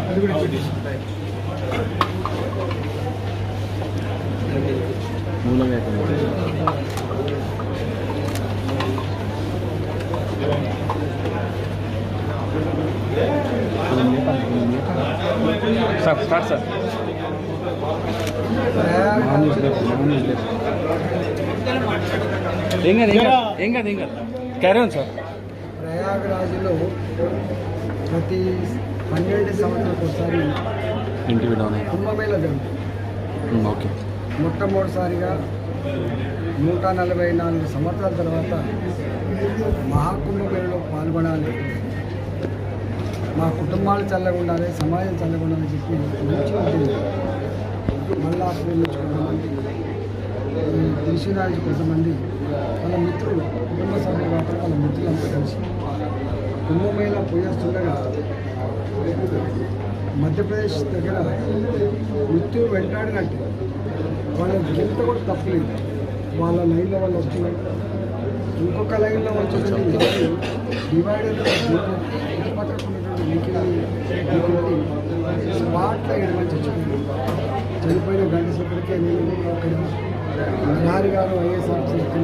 అది కూడా ఎక్కువ చేసి మూలంగా అయిపోయింది sir start sir non veg లేదు నాన్ వెజ్ లేదు ఏం కాదు ఏం కాదు ఏం కాదు ఏం కాదు క్యారీ ఉంది సార్ ప్రయాగరాజులో ప్రతి పన్నెండు సంవత్సరాలకు ఒకసారి అయ్యి కుంభమేళ జరుగుతుంది ఓకే. మొట్టమొదటిసారిగా నూట నలభై నాలుగు సంవత్సరాల తర్వాత మహాకుంభమేళలో పాల్గొనాలి. మా కుటుంబాలు చల్లగా ఉండాలి సమాజం చల్లగా ఉండాలని చెప్పి మంచి ఉంటుంది మళ్ళా కొంతమంది తెలిసినానికి కొంతమంది వాళ్ళ మిత్రులు కుటుంబ సభ్యులు వాళ్ళ మిత్రులంతా కలిసి కుంభమేళ పోయేస్తుండగా మధ్యప్రదేశ్ దగ్గర మృత్యు వెంటాడినట్టు. వాళ్ళ ఎంత కూడా తప్పలేదు. వాళ్ళ లైన్లో వాళ్ళు వస్తున్నారు. ఇంకొక లైన్లో వచ్చేసరికి డివైడర్ పక్కకు ఉన్నటువంటి స్పాట్లో ఎడమని చచ్చిపోయింది. చనిపోయిన గంట సేపటికే నేను అక్కడ గారు ఐఏఎస్ ఆఫీసర్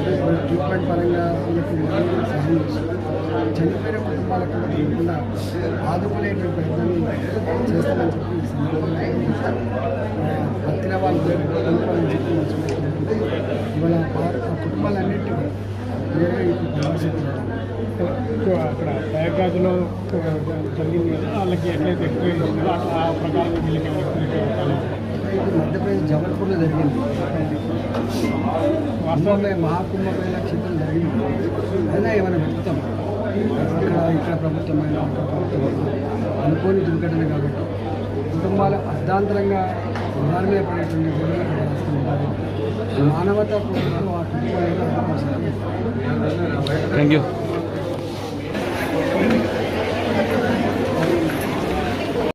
ట్రీట్మెంట్ పరంగా సహాయం చనిపోయిన కుటుంబాలకు కూడా ఆదుకునేటువంటి ప్రయత్నాన్ని చేస్తామని చెప్పి ఈ సందర్భంగా బతికిన వాళ్ళు కోరుకోవాలని చెప్పి ఇవాళ ఆ- కుటుంబాలన్నింటినీ వేరే ఇప్పుడు అక్కడ ప్రయాగ్రాజ్లో జరిగింది కదా వాళ్ళకి ఎట్లయితే ఎక్కువ చేసిందో అట్లా ఆ ప్రకారంగా వీళ్ళకి ఎవరికి ఇది మధ్యప్రదేశ్ జబల్పూర్లో జరిగింది. కుంభమే మహాకుంభమైన క్షేత్రం జరిగింది. అయినా ఏమైనా వెతుకుతాం ఇక్కడ ఇక్కడ ప్రభుత్వమైన అనుకోని దుర్ఘటన కాబట్టి కుటుంబాలు అర్ధాంతరంగా దాని పడేటువంటి గొడవలు ఇక్కడ వస్తుంటారు మానవత కుటుంబాలు ఆ కుటుంబాలను థ్యాంక్ యూ